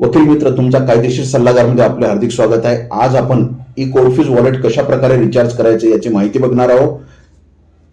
वकील मित्र तुमचा कायदेशीर सल्लागारमध्ये आपले हार्दिक स्वागत आहे. आज आपण ई कोडफीज वॉलेट कशा प्रकारे रिचार्ज करायचे याची माहिती बघणार आहोत.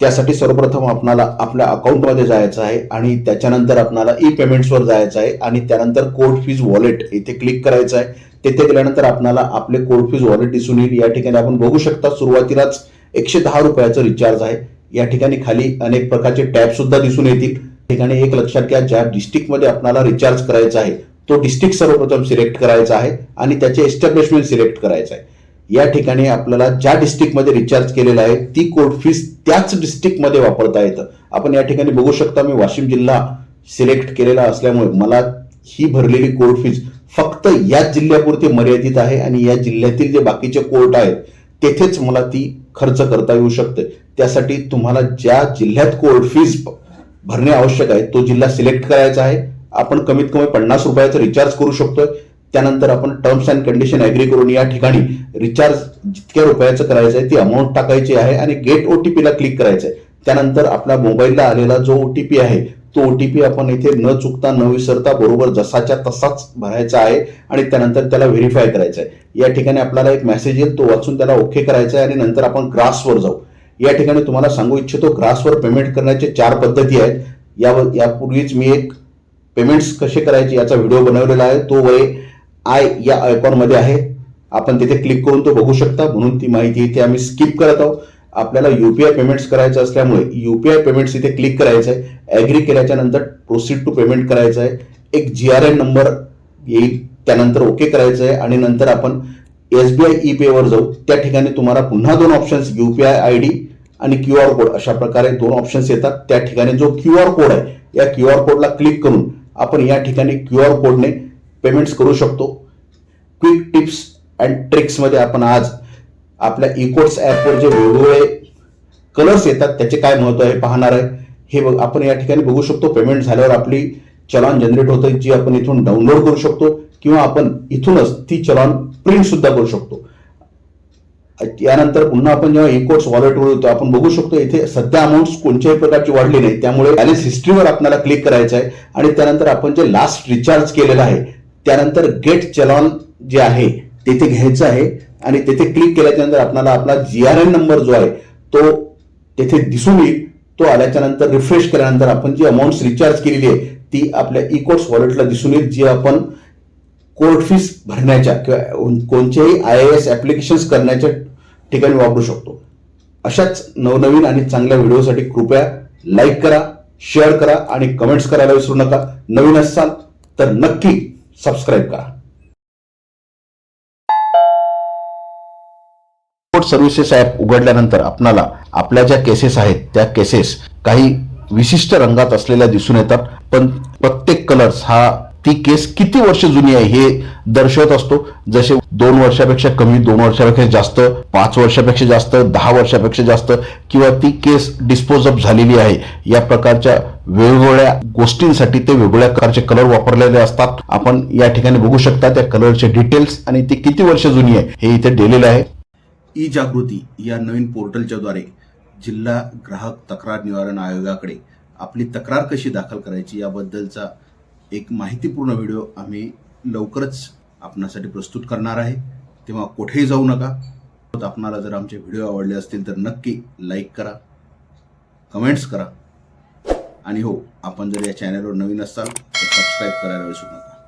त्यासाठी सर्वप्रथम आपणाला आपल्या अकाउंटमध्ये जायचं आहे आणि त्याच्यानंतर आपणाला ई पेमेंट्सवर जायचं आहे आणि त्यानंतर कोड फीज वॉलेट इथे क्लिक करायचं आहे. तिथे गेल्यानंतर आपणाला आपले कोर्ट फीज वॉलेट दिसून येईल. या ठिकाणी आपण बघू शकता सुरुवातीलाच एकशे दहा रुपयाचं रिचार्ज आहे. या ठिकाणी खाली अनेक प्रकारचे टॅब सुद्धा दिसून येतील. ठिकाणी एक लक्षात घ्या ज्या डिस्ट्रिक्टमध्ये आपणाला रिचार्ज करायचा आहे तो डिस्ट्रिक्ट सर्वप्रथम सिलेक्ट करायचा आहे आणि त्याचे एस्टॅब्लिशमेंट सिलेक्ट करायचं आहे. या ठिकाणी आपल्याला ज्या डिस्ट्रिक्टमध्ये रिचार्ज केलेला आहे ती कोड फीस त्याच डिस्ट्रिक्टमध्ये वापरता येतं. आपण या ठिकाणी बघू शकता मी वाशिम जिल्हा सिलेक्ट केलेला असल्यामुळे मला ही भरलेली कोर्ट फीज फक्त याच जिल्ह्यापुरती मर्यादित आहे आणि या जिल्ह्यातील जे बाकीचे कोर्ट आहेत तेथेच मला ती खर्च करता येऊ शकते. त्यासाठी तुम्हाला ज्या जिल्ह्यात कोर्ट फीज भरणे आवश्यक आहे तो जिल्हा सिलेक्ट करायचा आहे. आपण कमीत कमी पन्नास रुपयाचं रिचार्ज करू शकतोय. त्यानंतर आपण टर्म्स अँड कंडिशन ॲग्री करून या ठिकाणी रिचार्ज जितक्या रुपयाचं करायचं आहे ती अमाऊंट टाकायची आहे आणि गेट ओ टी पीला क्लिक करायचं आहे त्यानंतर आपल्या मोबाईलला आलेला जो ओ टी पी आहे तो ओ टी पी आपण इथे न चुकता न विसरता बरोबर जसाच्या तसाच भरायचा आहे आणि त्यानंतर त्याला व्हेरीफाय करायचं आहे या ठिकाणी आपल्याला एक मेसेज येईल तो वाचून त्याला ओके करायचा आहे आणि नंतर आपण ग्रासवर जाऊ. या ठिकाणी तुम्हाला सांगू इच्छितो ग्रासवर पेमेंट करण्याचे चार पद्धती आहेत. यावर यापूर्वीच मी एक पेमेंट्स कसे करायचे याचा व्हिडिओ बनवलेला आहे. तो वय आय या आयकॉनमध्ये आहे. आपण तिथे क्लिक करून तो बघू शकता. म्हणून ती माहिती इथे आम्ही स्किप करत आहोत. आपल्याला युपीआय पेमेंट्स करायचं असल्यामुळे युपीआय पेमेंट्स इथे क्लिक करायचं आहे ॲग्री केल्याच्यानंतर प्रोसीड टू पेमेंट करायचं आहे एक जी आर एन नंबर येईल. त्यानंतर ओके करायचं आहे आणि नंतर आपण एस बी आय ई पेवर जाऊ. त्या ठिकाणी तुम्हाला पुन्हा दोन ऑप्शन्स युपीआय आय डी आणि क्यू आर कोड अशा प्रकारे दोन ऑप्शन्स येतात. त्या ठिकाणी जो क्यू आर कोड आहे या क्यू आर कोडला क्लिक करून आपण या ठिकाणी क्यू आर कोडने पेमेंट्स करू शकतो. क्विक टिप्स अँड ट्रिक्समध्ये आपण आज आपल्या इकोट्स ॲपवर जे वेगवेगळे कलर्स येतात त्याचे काय महत्त्व आहे पाहणार आहे. हे बघ आपण या ठिकाणी बघू शकतो पेमेंट झाल्यावर आपली चलान जनरेट होतं जी आपण इथून डाउनलोड करू शकतो किंवा आपण इथूनच ती चलान प्रिंट सुद्धा करू शकतो. यानंतर पुन्हा आपण जेव्हा इकोट्स वॉलेटवर येतो आपण बघू शकतो इथे सध्या अमाऊंट कोणत्याही प्रकारची वाढली नाही त्यामुळे बॅलन्स हिस्ट्रीवर आपल्याला क्लिक करायचं आहे. आणि त्यानंतर आपण जे लास्ट रिचार्ज केलेलं आहे त्यानंतर गेट चलॉन जे आहे तेथे घ्यायचं आहे. आणि तेथे क्लिक केल्याच्यानंतर आपल्याला आपला जी आर एन नंबर जो आहे तो तेथे दिसून येईल. तो आल्याच्यानंतर रिफ्रेश केल्यानंतर आपण जी अमाऊंट रिचार्ज केलेली आहे ती आपल्या इकोट्स वॉलेटला दिसून येईल जी आपण कोर्ट फीस भरण्याच्या किंवा कोणत्याही आय एस ॲप्लिकेशन्स करण्याच्या ठिकाणी वापरू शकतो. अशाच नवनवीन आणि चांगल्या व्हिडिओसाठी कृपया लाईक करा शेअर करा आणि कमेंट्स करायला विसरू नका. नवीन असाल तर नक्की सबस्क्राईब करा. कोर्ट सर्व्हिसेस ॲप उघडल्यानंतर आपणाला आपल्या ज्या केसेस आहेत त्या केसेस काही विशिष्ट रंगात असलेल्या दिसून येतात. पण प्रत्येक कलर्स हा ती केस किती वर्ष जुनी आहे हे दर्शवत असतो. जसे दोन वर्षापेक्षा कमी दोन वर्षापेक्षा जास्त पाच वर्षापेक्षा जास्त दहा वर्षापेक्षा जास्त किंवा ती केस डिस्पोज ऑफ झालेली आहे. या प्रकारच्या वेगवेगळ्या गोष्टींसाठी ते वेगवेगळ्या प्रकारचे कलर वापरलेले असतात. आपण या ठिकाणी बघू शकता त्या कलरचे डिटेल्स आणि ती किती वर्ष जुनी आहे हे इथे दिलेलं आहे. ई जागृती या नवीन पोर्टलच्या द्वारे जिल्हा ग्राहक तक्रार निवारण आयोगाकडे आपली तक्रार कशी दाखल करायची याबद्दलचा एक माहितीपूर्ण व्हिडिओ आम्ही लवकरच आपणासाठी प्रस्तुत करणार आहे. तेव्हा कुठेही जाऊ नका. आपणाला जर आमचे व्हिडिओ आवडले असतील तर नक्की लाईक करा कमेंट्स करा. आणि हो आपण जर या चॅनलवर नवीन असाल तर सबस्क्राईब करायला विसरू नका.